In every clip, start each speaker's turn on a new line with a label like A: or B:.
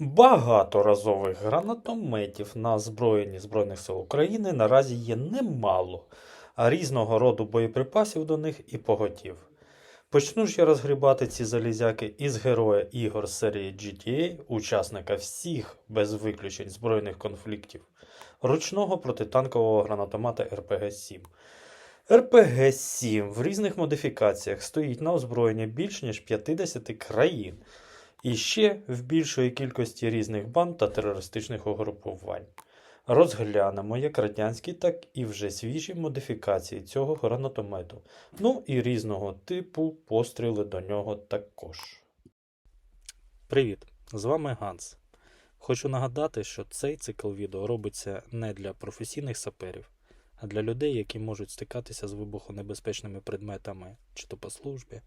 A: Багаторазових гранатометів на озброєнні Збройних сил України наразі є немало, а різного роду боєприпасів до них і поготів. Почну ж я розгрібати ці залізяки із героя ігор серії GTA, учасника всіх без виключень збройних конфліктів, ручного протитанкового гранатомата РПГ-7. РПГ-7 в різних модифікаціях стоїть на озброєнні більш ніж 50 країн і ще в більшої кількості різних банд та терористичних угрупувань. Розглянемо як радянські, так і вже свіжі модифікації цього гранатомету, ну і різного типу постріли до нього також. Привіт! З вами Ганс. Хочу нагадати, що цей цикл відео робиться не для професійних саперів, а для людей, які можуть стикатися з вибухонебезпечними предметами, чи то по службі,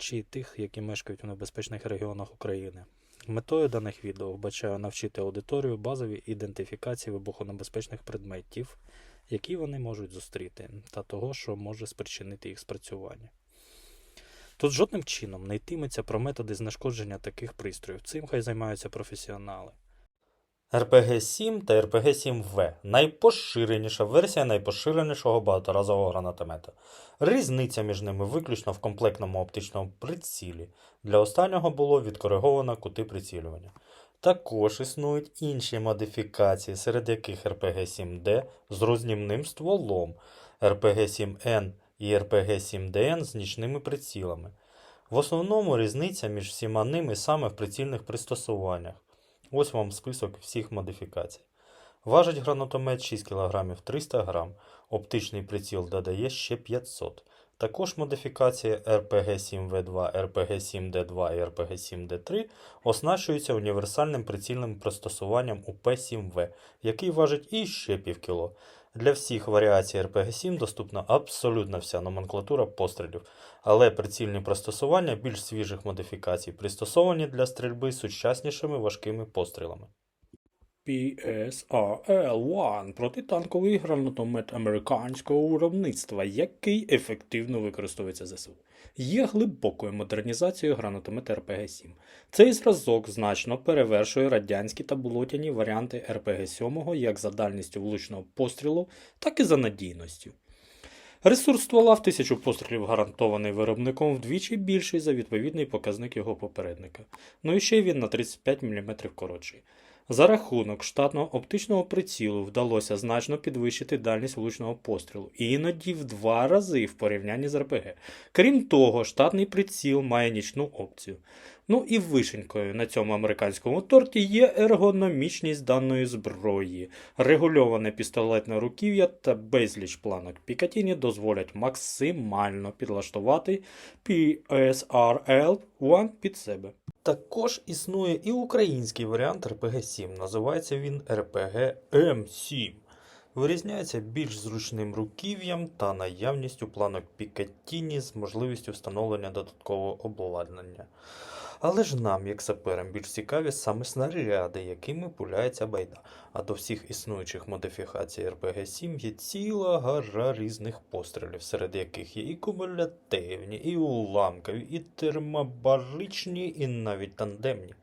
A: чи тих, які мешкають у небезпечних регіонах України. Метою даних відео вбачаю навчити аудиторію базові ідентифікації вибухонебезпечних предметів, які вони можуть зустріти, та того, що може спричинити їх спрацювання. Тут жодним чином не йтиметься про методи знешкодження таких пристроїв. Цим хай займаються професіонали. РПГ-7 та РПГ-7В найпоширеніша версія найпоширенішого багаторазового гранатомета. Різниця між ними виключно в комплектному оптичному прицілі. Для останнього було відкориговано кути прицілювання. Також існують інші модифікації, серед яких РПГ-7Д з рознімним стволом, РПГ-7Н і РПГ-7ДН з нічними прицілами. В основному різниця між всіма ними саме в прицільних пристосуваннях. Ось вам список всіх модифікацій. Важить гранатомет 6 кг 300 г, оптичний приціл додає ще 500 Також модифікації RPG-7V2, RPG-7D2 і RPG-7D3 оснащуються універсальним прицільним пристосуванням УП-7В, який важить іще півкіло. Для всіх варіацій RPG-7 доступна абсолютно вся номенклатура пострілів, але прицільні пристосування більш свіжих модифікацій пристосовані для стрільби сучаснішими важкими пострілами. PSRL-1 – протитанковий гранатомет американського виробництва, який ефективно використовується ЗСУ. Є глибокою модернізацією гранатомета РПГ-7. Цей зразок значно перевершує радянські та болотяні варіанти РПГ-7 як за дальністю влучного пострілу, так і за надійністю. Ресурс ствола в тисячу пострілів гарантований виробником вдвічі більший за відповідний показник його попередника. Ну і ще він на 35 мм коротший. За рахунок штатного оптичного прицілу вдалося значно підвищити дальність влучного пострілу, іноді в два рази в порівнянні з РПГ. Крім того, штатний приціл має нічну опцію. Ну і вишенькою на цьому американському торті є ергономічність даної зброї. Регульоване пістолетне руків'я та безліч планок Пікатіні дозволять максимально підлаштувати PSRL-1 під себе. Також існує і український варіант RPG-7. Називається він RPG M7. Вирізняється більш зручним руків'ям та наявністю планок Пікаттіні з можливістю встановлення додаткового обладнання. Але ж нам, як саперам, більш цікаві саме снаряди, якими пуляється байда. А до всіх існуючих модифікацій RPG-7 є ціла гора різних пострілів, серед яких є і кумулятивні, і уламкові, і термобаричні, і навіть тандемні.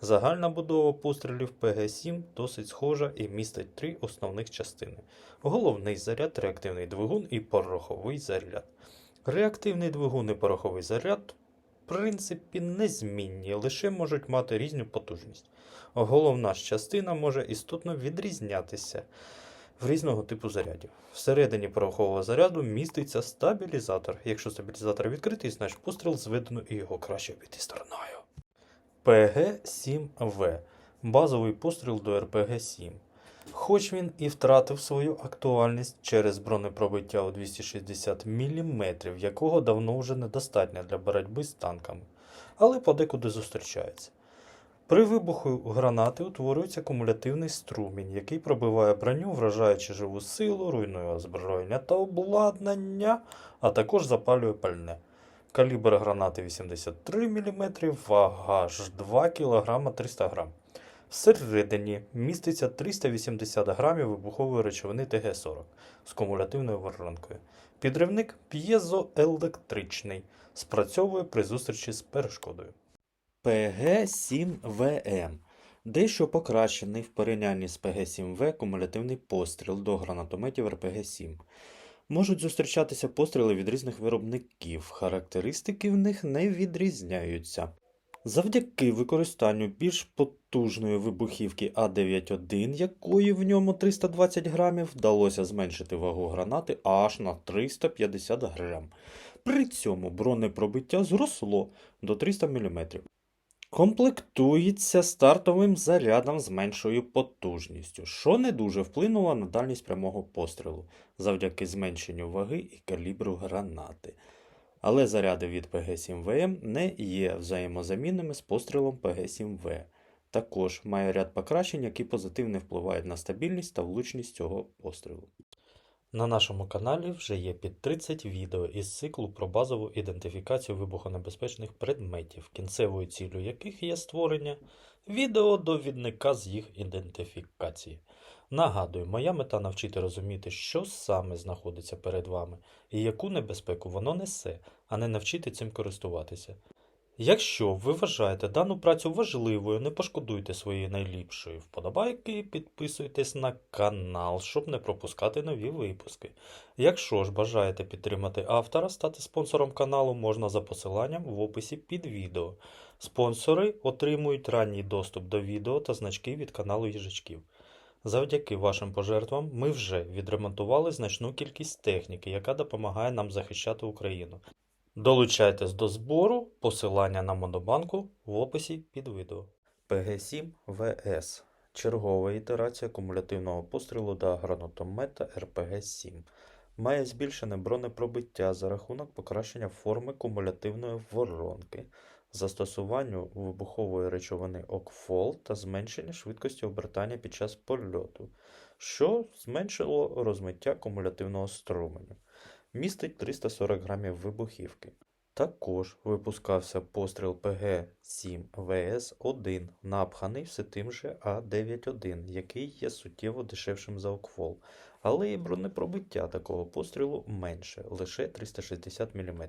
A: Загальна будова пострілів ПГ-7 досить схожа і містить три основних частини: головний заряд, реактивний двигун і пороховий заряд. Реактивний двигун і пороховий заряд, в принципі, незмінні, лише можуть мати різну потужність. Головна ж частина може істотно відрізнятися в різного типу зарядів. Всередині порохового заряду міститься стабілізатор. Якщо стабілізатор відкритий, значить постріл зведено і його краще обійти стороною. ПГ-7В базовий постріл до РПГ-7. Хоч він і втратив свою актуальність через бронепробиття у 260 мм, якого давно вже недостатньо для боротьби з танками, але подекуди зустрічається. При вибуху гранати утворюється кумулятивний струмінь, який пробиває броню, вражаючи живу силу, руйнує озброєння та обладнання, а також запалює пальне. Калібр гранати 83 мм, вага ж 2 кг 300 г. Всередині міститься 380 грамів вибухової речовини ТГ-40 з кумулятивною воронкою. Підривник п'єзоелектричний, спрацьовує при зустрічі з перешкодою. ПГ-7ВМ Дещо покращений в порівнянні з ПГ-7В кумулятивний постріл до гранатометів РПГ-7. Можуть зустрічатися постріли від різних виробників, характеристики в них не відрізняються. Завдяки використанню більш потужної вибухівки А91, якої в ньому 320 грамів, вдалося зменшити вагу гранати аж на 350 грам. При цьому бронепробиття зросло до 300 мм. Комплектується стартовим зарядом з меншою потужністю, що не дуже вплинуло на дальність прямого пострілу завдяки зменшенню ваги і калібру гранати. Але заряди від ПГ-7ВМ не є взаємозамінними з пострілом ПГ-7В. Також має ряд покращень, які позитивно впливають на стабільність та влучність цього пострілу. На нашому каналі вже є під 30 відео із циклу про базову ідентифікацію вибухонебезпечних предметів, кінцевою ціллю яких є створення відеодовідника з їх ідентифікації. Нагадую, моя мета навчити розуміти, що саме знаходиться перед вами і яку небезпеку воно несе, а не навчити цим користуватися. Якщо ви вважаєте дану працю важливою, не пошкодуйте своєї найліпшої вподобайки і підписуйтесь на канал, щоб не пропускати нові випуски. Якщо ж бажаєте підтримати автора, стати спонсором каналу можна за посиланням в описі під відео. Спонсори отримують ранній доступ до відео та значки від каналу їжачків. Завдяки вашим пожертвам ми вже відремонтували значну кількість техніки, яка допомагає нам захищати Україну. Долучайтесь до збору, посилання на Монобанку в описі під відео. ПГ-7 ВС Чергова ітерація кумулятивного пострілу до гранатомета РПГ-7. Має збільшене бронепробиття за рахунок покращення форми кумулятивної воронки, застосуванню вибухової речовини ОКФОЛ та зменшення швидкості обертання під час польоту, що зменшило розмиття кумулятивного струменю містить 340 грамів вибухівки. Також випускався постріл ПГ-7ВС-1, напханий все тим же А91, який є суттєво дешевшим за ОКФОЛ, але і бронепробиття такого пострілу менше, лише 360 мм.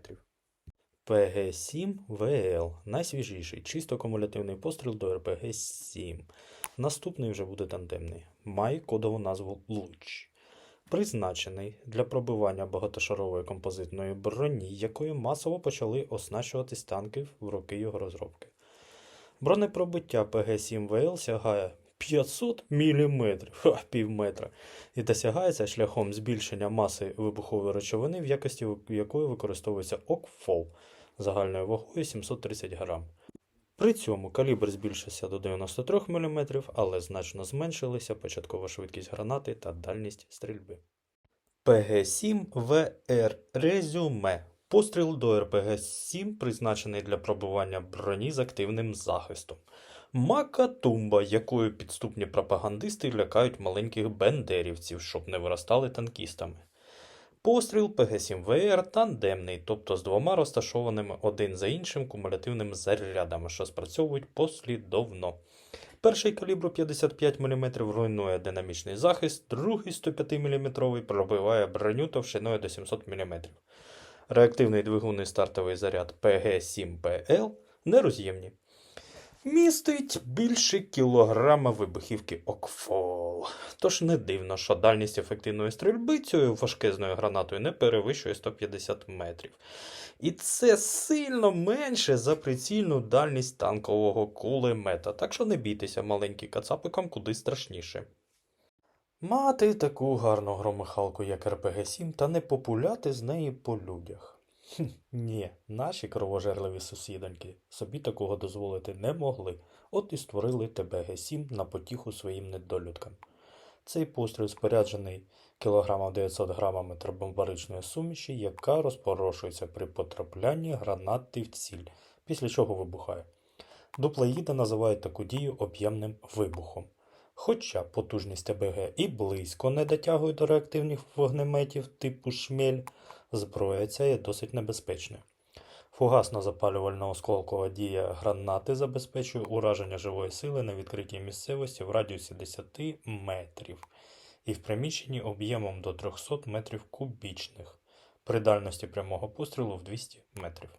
A: ПГ-7ВЛ найсвіжіший, чисто кумулятивний постріл до РПГ-7. Наступний вже буде тандемний. Має кодову назву Луч призначений для пробивання багатошарової композитної броні, якою масово почали оснащуватись танки в роки його розробки. Бронепробиття ПГ-7ВЛ сягає 500 мм, ха, пів метра, і досягається шляхом збільшення маси вибухової речовини, в якості якої використовується ОКФОЛ загальною вагою 730 грам. При цьому калібр збільшився до 93 мм, але значно зменшилися початкова швидкість гранати та дальність стрільби. ПГ-7ВР Резюме. Постріл до РПГ-7 призначений для пробивання броні з активним захистом. Макатумба, якою підступні пропагандисти лякають маленьких бендерівців, щоб не виростали танкістами. Постріл ПГ-7ВР тандемний, тобто з двома розташованими один за іншим кумулятивними зарядами, що спрацьовують послідовно. Перший калібру 55 мм руйнує динамічний захист, другий 105 мм пробиває броню товщиною до 700 мм. Реактивний двигун і стартовий заряд ПГ-7ПЛ нероз'ємні. Містить більше кілограма вибухівки ОКФОЛ. Тож не дивно, що дальність ефективної стрільби цією важкезною гранатою не перевищує 150 метрів. І це сильно менше за прицільну дальність танкового кулемета, так що не бійтеся маленьким кацапикам куди страшніше. Мати таку гарну громихалку, як РПГ-7, та не популяти з неї по людях. Хм, ні, наші кровожерливі сусідоньки собі такого дозволити не могли, от і створили ТБГ-7 на потіху своїм недолюдкам. Цей постріл споряджений кілограмом 900 грамами тербомбаричної суміші, яка розпорошується при потраплянні гранати в ціль, після чого вибухає. Дуплеїда називають таку дію об'ємним вибухом. Хоча потужність ТБГ і близько не дотягує до реактивних вогнеметів типу шмель, зброя ця є досить небезпечною. Фугасно запалювальна осколкова дія гранати забезпечує ураження живої сили на відкритій місцевості в радіусі 10 метрів і в приміщенні об'ємом до 300 метрів кубічних при дальності прямого пострілу в 200 метрів.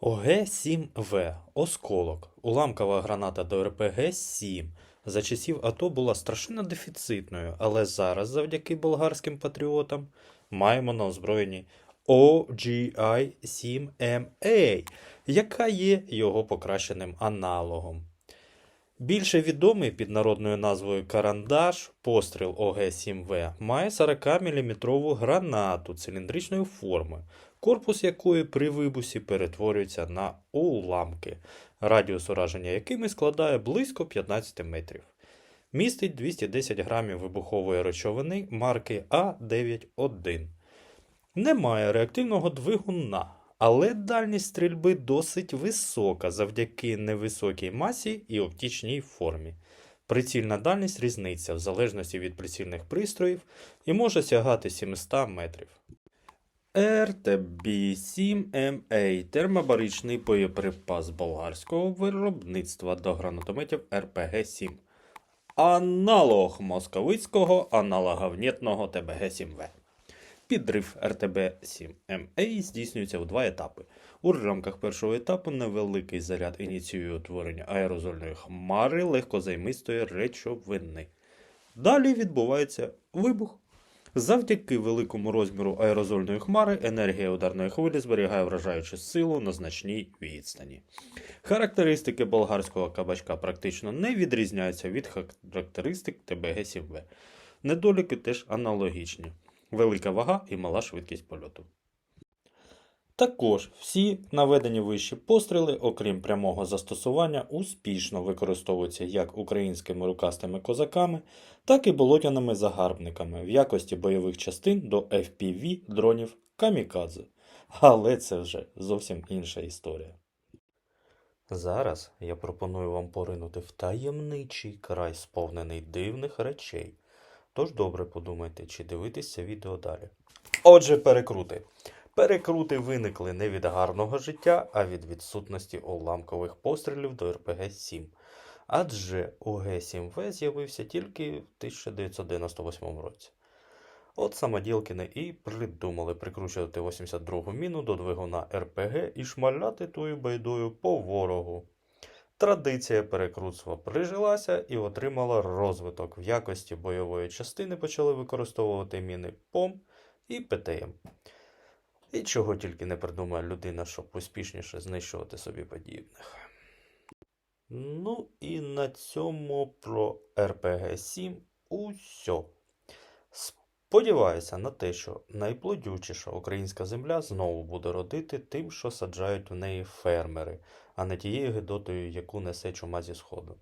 A: ОГ-7В Осколок. Уламкова граната до РПГ-7 за часів АТО була страшенно дефіцитною, але зараз, завдяки болгарським патріотам, маємо на озброєнні OGI-7MA, яка є його покращеним аналогом. Більше відомий під народною назвою Карандаш постріл ОГ-7В має 40-мм гранату циліндричної форми, корпус якої при вибусі перетворюється на уламки, радіус ураження якими складає близько 15 метрів. Містить 210 грамів вибухової речовини марки А91. Немає реактивного двигуна, але дальність стрільби досить висока завдяки невисокій масі і оптичній формі. Прицільна дальність різниця в залежності від прицільних пристроїв і може сягати 700 метрів. РТБ-7МА термобаричний боєприпас болгарського виробництва до гранатометів РПГ-7. Аналог московицького аналоговнітного ТБГ-7В. Підрив РТБ-7МА здійснюється в два етапи. У рамках першого етапу невеликий заряд ініціює утворення аерозольної хмари легкозаймистої речовини. Далі відбувається вибух. Завдяки великому розміру аерозольної хмари енергія ударної хвилі зберігає вражаючу силу на значній відстані. Характеристики болгарського кабачка практично не відрізняються від характеристик ТБГ-7В. Недоліки теж аналогічні велика вага і мала швидкість польоту. Також всі наведені вищі постріли, окрім прямого застосування, успішно використовуються як українськими рукастими козаками, так і болотяними загарбниками в якості бойових частин до FPV дронів Камікадзе. Але це вже зовсім інша історія. Зараз я пропоную вам поринути в таємничий край, сповнений дивних речей. Тож добре подумайте, чи дивитись це відео далі. Отже, перекрути. Перекрути виникли не від гарного життя, а від відсутності уламкових пострілів до РПГ-7. Адже ОГ-7В з'явився тільки в 1998 році. От самоділкіни і придумали прикручувати 82-гу міну до двигуна РПГ і шмаляти тою байдою по ворогу. Традиція перекрутства прижилася і отримала розвиток. В якості бойової частини почали використовувати міни ПОМ і ПТМ. І чого тільки не придумає людина, щоб успішніше знищувати собі подібних. Ну і на цьому про РПГ-7 усьо. Сподіваюся на те, що найплодючіша українська земля знову буде родити тим, що саджають в неї фермери, а не тією гидотою, яку несе чума зі сходу.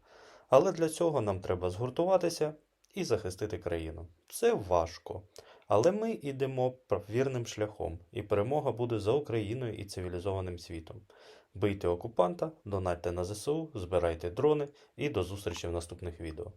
A: Але для цього нам треба згуртуватися і захистити країну. Це важко. Але ми йдемо вірним шляхом, і перемога буде за Україною і цивілізованим світом. Бийте окупанта, донатьте на ЗСУ, збирайте дрони і до зустрічі в наступних відео.